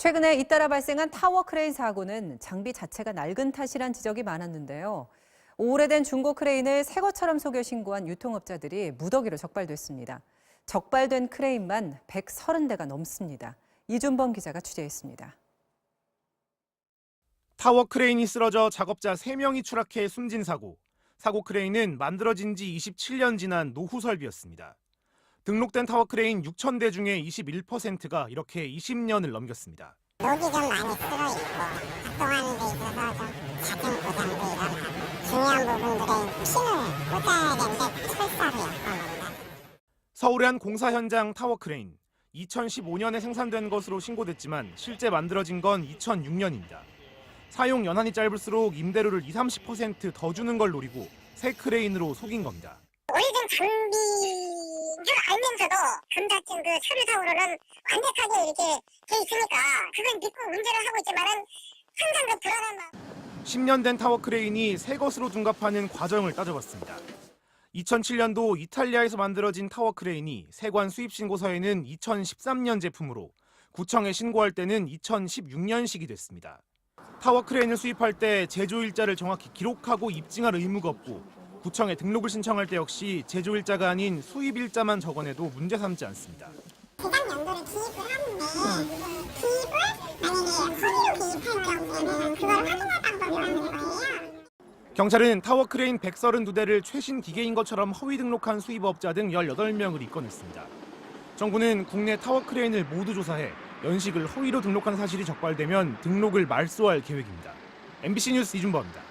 최근에 잇따라 발생한 타워 크레인 사고는 장비 자체가 낡은 탓이란 지적이 많았는데요. 오래된 중고 크레인을 새 것처럼 속여 신고한 유통업자들이 무더기로 적발됐습니다. 적발된 크레인만 130대가 넘습니다. 이준범 기자가 취재했습니다. 타워 크레인이 쓰러져 작업자 3명이 추락해 숨진 사고. 사고 크레인은 만들어진 지 27년 지난 노후 설비였습니다. 등록된 타워 크레인 6,000대 중에 21%가 이렇게 20년을 넘겼습니다. 녹이 좀 많이 쓸어 있고 작동하는 데 있어서 좀 작은 고장도 일어나고 중요한 부분들에 핀을 꽂아야 되는데 철사로 엮어놓는다. 서울의 한 공사 현장 타워 크레인. 2015년에 생산된 것으로 신고됐지만 실제 만들어진 건 2006년입니다. 사용 연한이 짧을수록 임대료를 20, 30%더 주는 걸 노리고 새 크레인으로 속인 겁니다. 오래된 장비인 줄 금자층 그 서류상으로는 완벽하게 이렇게 돼 있으니까 그걸 믿고 운전을 하고 있지만은 항상 그 불안한 마음 10년 된 타워 크레인이 새 것으로 둔갑하는 과정을 따져봤습니다. 2007년도 이탈리아에서 만들어진 타워 크레인이 세관 수입 신고서에는 2013년 제품으로 구청에 신고할 때는 2016년식이 됐습니다. 타워 크레인을 수입할 때 제조 일자를 정확히 기록하고 입증할 의무가 없고 구청에 등록을 신청할 때 역시 제조일자가 아닌 수입일자만 적어내도 문제 삼지 않습니다. 대상 연도를 기입을 하는데 기입을 만약에 허위로 기입할 경우에는 그걸 확인할 방법이 없는 거예요. 경찰은 타워 크레인 132대를 최신 기계인 것처럼 허위 등록한 수입업자 등 18명을 입건했습니다. 정부는 국내 타워 크레인을 모두 조사해 연식을 허위로 등록한 사실이 적발되면 등록을 말소할 계획입니다. MBC 뉴스 이준범입니다.